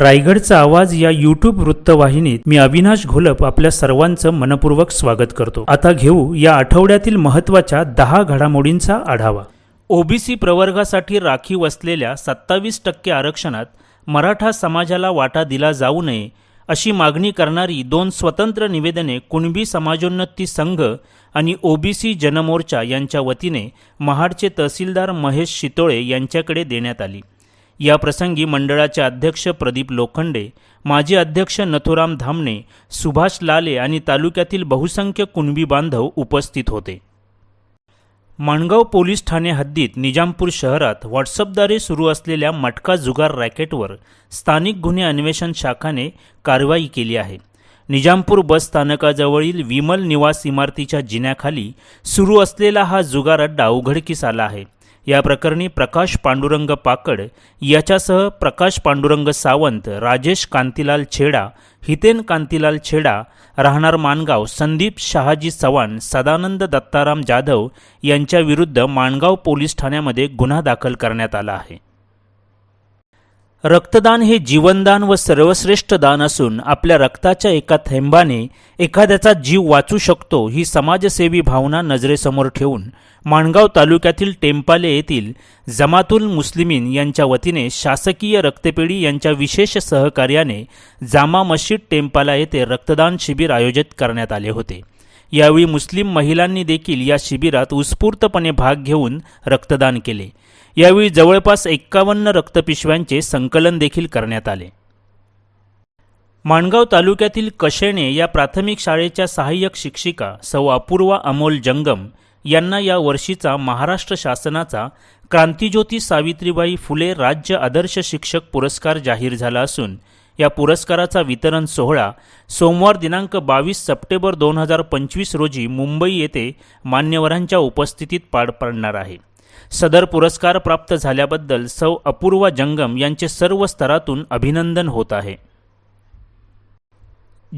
रायगडचा आवाज या युट्यूब वृत्तवाहिनीत मी अविनाश घोलप आपल्या सर्वांचं मनपूर्वक स्वागत करतो. आता घेऊ या आठवड्यातील महत्त्वाच्या दहा घडामोडींचा आढावा. ओबीसी प्रवर्गासाठी राखीव असलेल्या सत्तावीस टक्के आरक्षणात मराठा समाजाला वाटा दिला जाऊ नये अशी मागणी करणारी दोन स्वतंत्र निवेदने कुणबी समाजोन्नती संघ आणि ओबीसी जनमोर्चा यांच्या वतीने महाडचे तहसीलदार महेश शितोळे यांच्याकडे देण्यात आली. या प्रसंगी मंडळाचे अध्यक्ष प्रदीप लोखंडे माजी अध्यक्ष नथुराम धामणे सुभाष लाले आणि तालुक्यातील बहुसंख्य कुणबी बांधव उपस्थित होते. माणगाव पोलीस ठाणे हद्दीत निजामपूर शहरात व्हॉट्सअपद्वारे सुरू असलेल्या मटका जुगार रॅकेटवर स्थानिक गुन्हे अन्वेषण शाखाने कारवाई केली आहे. निजामपूर बस स्थानकाजवळील विमल निवास इमारतीच्या जिन्याखाली सुरू असलेला हा जुगार अड्डा उघडकीस आला आहे. या प्रकरणी प्रकाश पांडुरंग पाकड याच्यासह प्रकाश पांडुरंग सावंत राजेश कांतीलाल छेडा हितेन कांतीलाल छेडा राहणार माणगाव संदीप शहाजी चव्हाण सदानंद दत्ताराम जाधव यांच्याविरुद्ध माणगाव पोलीस ठाण्यामध्ये गुन्हा दाखल करण्यात आला आहे. रक्तदान हे जीवनदान व सर्वश्रेष्ठ दान असून आपल्या रक्ताच्या एका थेंबाने एखाद्याचा जीव वाचू शकतो ही समाजसेवी भावना नजरेसमोर ठेवून माणगाव तालुक्यातील टेंपाले येथील जमातुल मुस्लिमीन यांच्या वतीने शासकीय रक्तपेढी यांच्या विशेष सहकार्याने जामा मशीद टेंपाला येथे रक्तदान शिबिर आयोजित करण्यात आले होते. यावेळी मुस्लिम महिलांनी देखील या शिबिरात उत्स्फूर्तपणे भाग घेऊन रक्तदान केले. यावेळी जवळपास एक्कावन्न रक्तपिशव्यांचे संकलन देखील करण्यात आले. माणगाव तालुक्यातील कशेणे या प्राथमिक शाळेच्या सहाय्यक शिक्षिका सौ अपूर्वा अमोल जंगम यांना या वर्षीचा महाराष्ट्र शासनाचा क्रांतिज्योती सावित्रीबाई फुले राज्य आदर्श शिक्षक पुरस्कार जाहीर झाला असून या पुरस्काराचा वितरण सोहळा सोमवार दिनांक बावीस सप्टेंबर दोन हजार पंचवीस रोजी मुंबई येथे मान्यवरांच्या उपस्थितीत पार पडणार आहे. सदर पुरस्कार प्राप्त झाल्याबद्दल सौ अपूर्वा जंगम यांचे सर्व स्तरातून अभिनंदन होत आहे.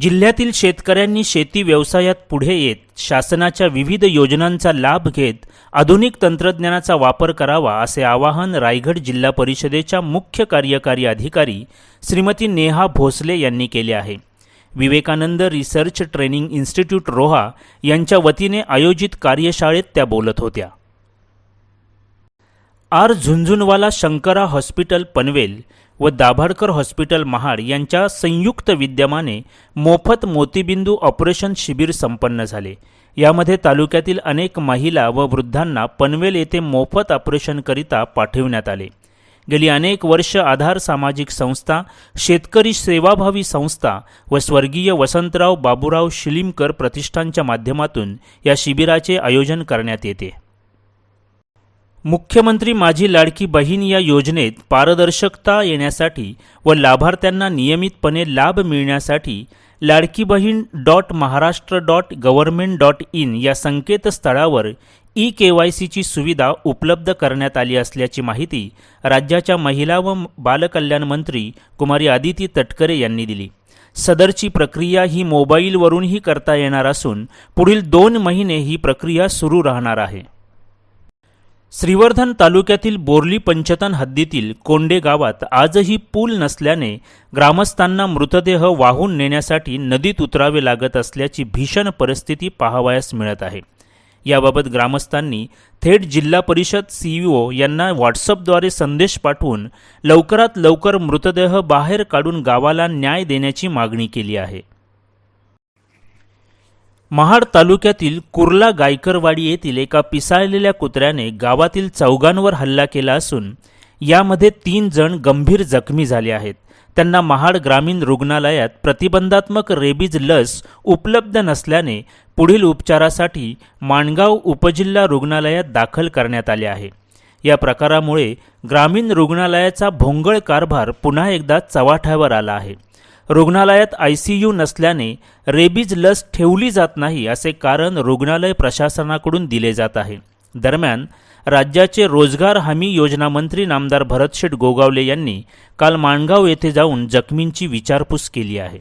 जिल्ह्यातील शेतकऱ्यांनी शेती व्यवसायात पुढे येत शासनाच्या विविध योजनांचा लाभ घेत आधुनिक तंत्रज्ञानाचा वापर करावा असे आवाहन रायगड जिल्हा परिषदेच्या मुख्य कार्यकारी अधिकारी श्रीमती नेहा भोसले यांनी केले आहे. Vivekanand research training institute Roha यांच्या वतीने आयोजित कार्यशाळेत त्या बोलत होत्या. आर झुंझुनवाला शंकरा हॉस्पिटल पनवेल व दाभाडकर हॉस्पिटल महाड यांच्या संयुक्त विद्यमाने मोफत मोतीबिंदू ऑपरेशन शिबिर संपन्न झाले. यामध्ये तालुक्यातील अनेक महिला व वृद्धांना पनवेल येथे मोफत ऑपरेशनकरिता पाठविण्यात आले. गेली अनेक वर्ष आधार सामाजिक संस्था शेतकरी सेवाभावी संस्था व स्वर्गीय वसंतराव बाबूराव शिलीमकर प्रतिष्ठानच्या माध्यमातून या शिबिराचे आयोजन करण्यात येते. मुख्यमंत्री माझी लाडकी बहीण या योजनेत पारदर्शकता येण्यासाठी व लाभार्थ्यांना नियमितपणे लाभ मिळण्यासाठी Ladki Bahin dot Maharashtra dot government dot in या संकेतस्थळावर ई के वाय सीची सुविधा उपलब्ध करण्यात आली असल्याची माहिती राज्याच्या महिला व बालकल्याण मंत्री कुमारी आदिती तटकरे यांनी दिली. सदरची प्रक्रिया ही मोबाईलवरूनही करता येणार असून पुढील दोन महिने ही प्रक्रिया सुरू राहणार आहे. श्रीवर्धन तालुक्यातील बोर्ली पंचतन हद्दीतील कोंडे गावात आजही पूल नसल्याने ग्रामस्थांना मृतदेह वाहून नेण्यासाठी नदीत उतरावे लागत असल्याची भीषण परिस्थिती पाहावयास मिळत आहे. याबाबत ग्रामस्थांनी थेट जिल्हा परिषद सीईओ यांना व्हॉट्सअपद्वारे संदेश पाठवून लवकरात लवकर मृतदेह बाहेर काढून गावाला न्याय देण्याची मागणी केली आहे. महाड तालुक्यातील कुर्ला गायकरवाडी येथील एका पिसाळलेल्या कुत्र्याने गावातील चौघांवर हल्ला केला असून यामध्ये तीन जण गंभीर जखमी झाले आहेत. त्यांना महाड ग्रामीण रुग्णालयात प्रतिबंधात्मक रेबीज लस उपलब्ध नसल्याने पुढील उपचारासाठी माणगाव उपजिल्हा रुग्णालयात दाखल करण्यात आले आहे. या प्रकारामुळे ग्रामीण रुग्णालयाचा भोंगळ कारभार पुन्हा एकदा चव्हाट्यावर आला आहे. रुग्णालयात आय सी यू नसल्याने रेबीज लस ठेवली जात नाही असे कारण रुग्णालय प्रशासनाकडून दिले जात आहे. दरम्यान राज्याचे रोजगार हमी योजना मंत्री नामदार भरतशेठ गोगावले यांनी काल माणगाव येथे जाऊन जखमींची विचारपूस केली आहे.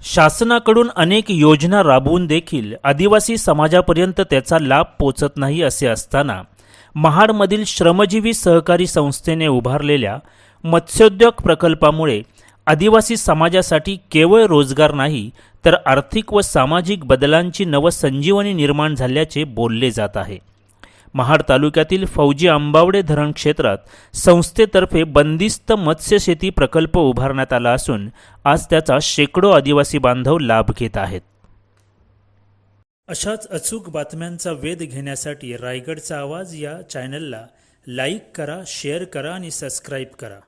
शासनाकडून अनेक योजना राबवून देखील आदिवासी समाजापर्यंत त्याचा लाभ पोचत नाही असे असताना महाडमधील श्रमजीवी सहकारी संस्थेने उभारलेल्या मत्स्योद्योग प्रकल्पामुळे आदिवासी समाजासाठी केवळ रोजगार नाही तर आर्थिक व सामाजिक बदलांची नवसंजीवनी निर्माण झाल्याचे बोलले जात आहे. महाड तालुक्यातील फौजी आंबावडे धरण क्षेत्रात संस्थेतर्फे बंदिस्त मत्स्यशेती प्रकल्प उभारण्यात आला असून आज त्याचा शेकडो आदिवासी बांधव लाभ घेत आहेत. अशाच अचूक बातम्यांचा वेध घेण्यासाठी रायगडचा आवाज या चॅनलला लाईक करा शेअर करा आणि सबस्क्राईब करा.